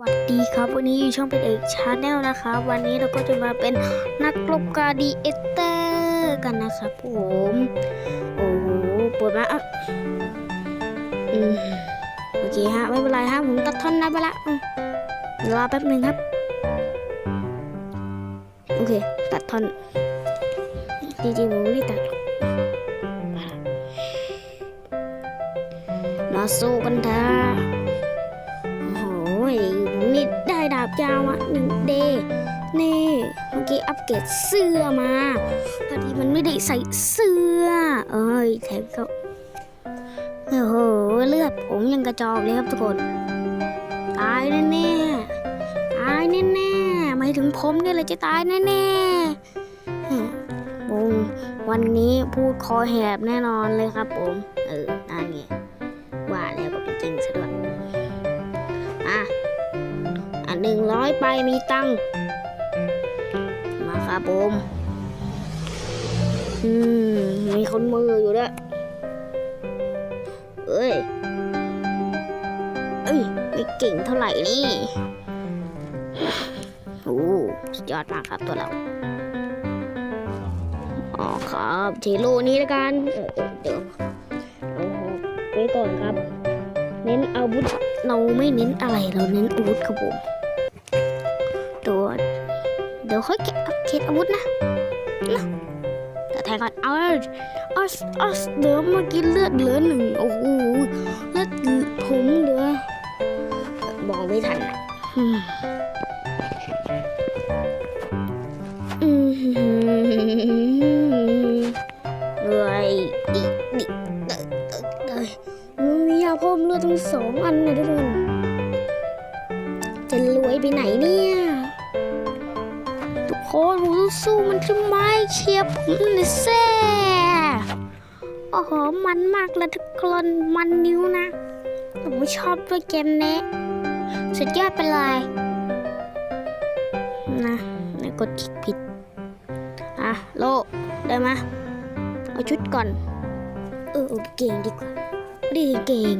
สวัสดีครับ วันนี้อยู่ช่องเป็นเอกชาแนลนะครับวันนี้เราก็จะมาเป็นนักกลบกาดีเอเตอร์กันนะครับผมโอ้โหปวดมากอะอืมโอเคฮะไม่เป็นไรฮะผมตัดท่อนได้ไปละรอแป๊บหนึ่งครับ โอเค ตัดท่อนจริงๆผมไม่ได้ตัดมาสู้กันเถอะ ได้ดาบยาวอะหนึ่งเดย์นี่เมื่อกี้อัปเกรดเสื้อมา พอดีมันไม่ได้ใส่เสื้อ เอ้ยแถมก็โอ้โหเลือดผมยังกระจอกเลยครับทุกคน ตายแน่แน่ตายแน่แน่ๆหมายถึงผมเนี่ยเลยจะตายแน่แน่ๆฮะวงวันนี้พูดคอแหบแน่นอนเลยครับผม เออนั่นไงว่าแล้วก็เป็นจริงซะด้วย หนึ่งร้อยไปมีตังมาครับผมอืมมีคนมืออยู่ด้วยเอ้ยเอ้ยไม่เก่งเท่าไหร่นี่โอ้สุดยอดมากครับตัวเราอ๋อครับเทโลนี้แล้วกันเดี๋ยวเอาไว้ก่อนครับ เน้นอาวุธเราไม่เน้นอะไรเราเน้นอาวุธครับผม เดี๋ยวค่อยเก็บอัพเคสอาวุธนะนะแต่แทงก่อนเอาเอาเอาเดี๋ยวเมื่อกี้เลือดเหลือหนึ่งโอ้โหเลือดผมเหลือบอกไม่ทันอะอืมอืมเหนื่อยดิดิเอ้ยเอ้ยเอ้ยมันมียาเพิ่มเลือดทั้งสองอันนะทุ สู้มันขึ้นไม้เชียร์ผมเลยแซ่โอ้โห มันมากเลยทุกคนมันนิ้วนะ ผมชอบด้วยเกมนี้ สุดยอดไปเลยนะไหนกดคลิกผิด อะ โล ได้ไหมเอาชุดก่อน เออเก่งดีกว่าดีเก่ง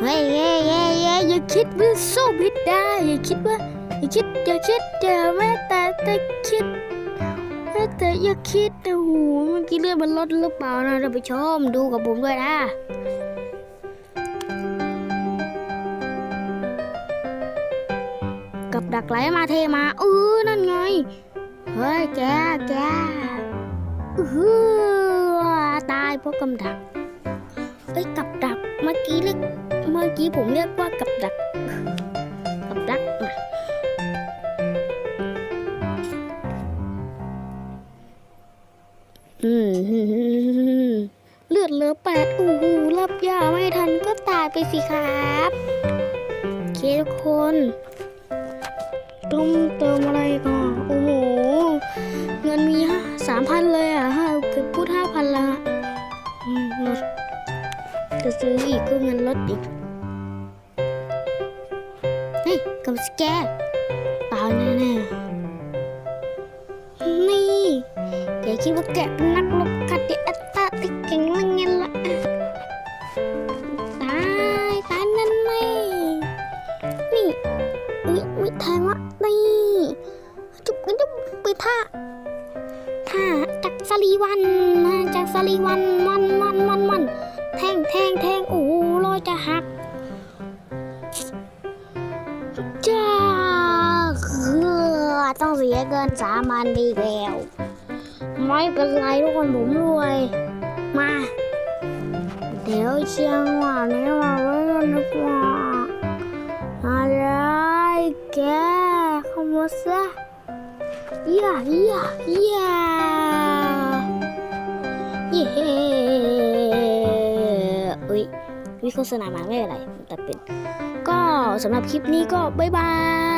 เฮ้ยเฮ้ยเฮ้ยเฮ้ยอย่าคิดว่าสู้ไม่ได้ อย่าคิดว่า อย่าคิดอย่าคิดอย่าแม้แต่แต่คิดแม้แต่อย่าคิดนะหูเมื่อกี้เลือดมันลดหรือเปล่านะท่านผู้ชมดูกับผมด้วยนะกับดักไหลมาเทมาเออนั่นไง เฮ้ยแกแกเออตายเพราะกำดักเอ้ยกับดักเมื่อกี้เรียกเมื่อกี้ผมเรียกว่ากับดัก เลือดเหลือแปดอู้หูรับยาไม่ทันก็ตายไปสิครับโอเคทุกคนต้องเติมอะไรก่อน โอ้โห เงินมีสามพันเลยอะฮะเกือบพูดห้าพันละอืมหมดจะซื้ออีกก็เงินลดอีก เฮ้ยกับสแกร์ตายแน่ๆนี่แกคิดว่าแกเป็นนัก บไปท่าท่าจากสลีวันจากสลีวันมันมันมันมันแทงแทงแทงโอ้โหรอยจะหักจ้าเออต้องเสียเกินสามันดีแล้วไม่เป็นไรทุกคนผมรวย มา เดี๋ยวเชียงหวานนี้มาไว้กันดีกว่าอะไรแกเข้ามาซะ Yeah, yeah, yeah. Yeah. อุ้ยวิโฆษณามาไม่เป็นไรแต่เป็น ก็สำหรับคลิปนี้ก็บ๊ายบาย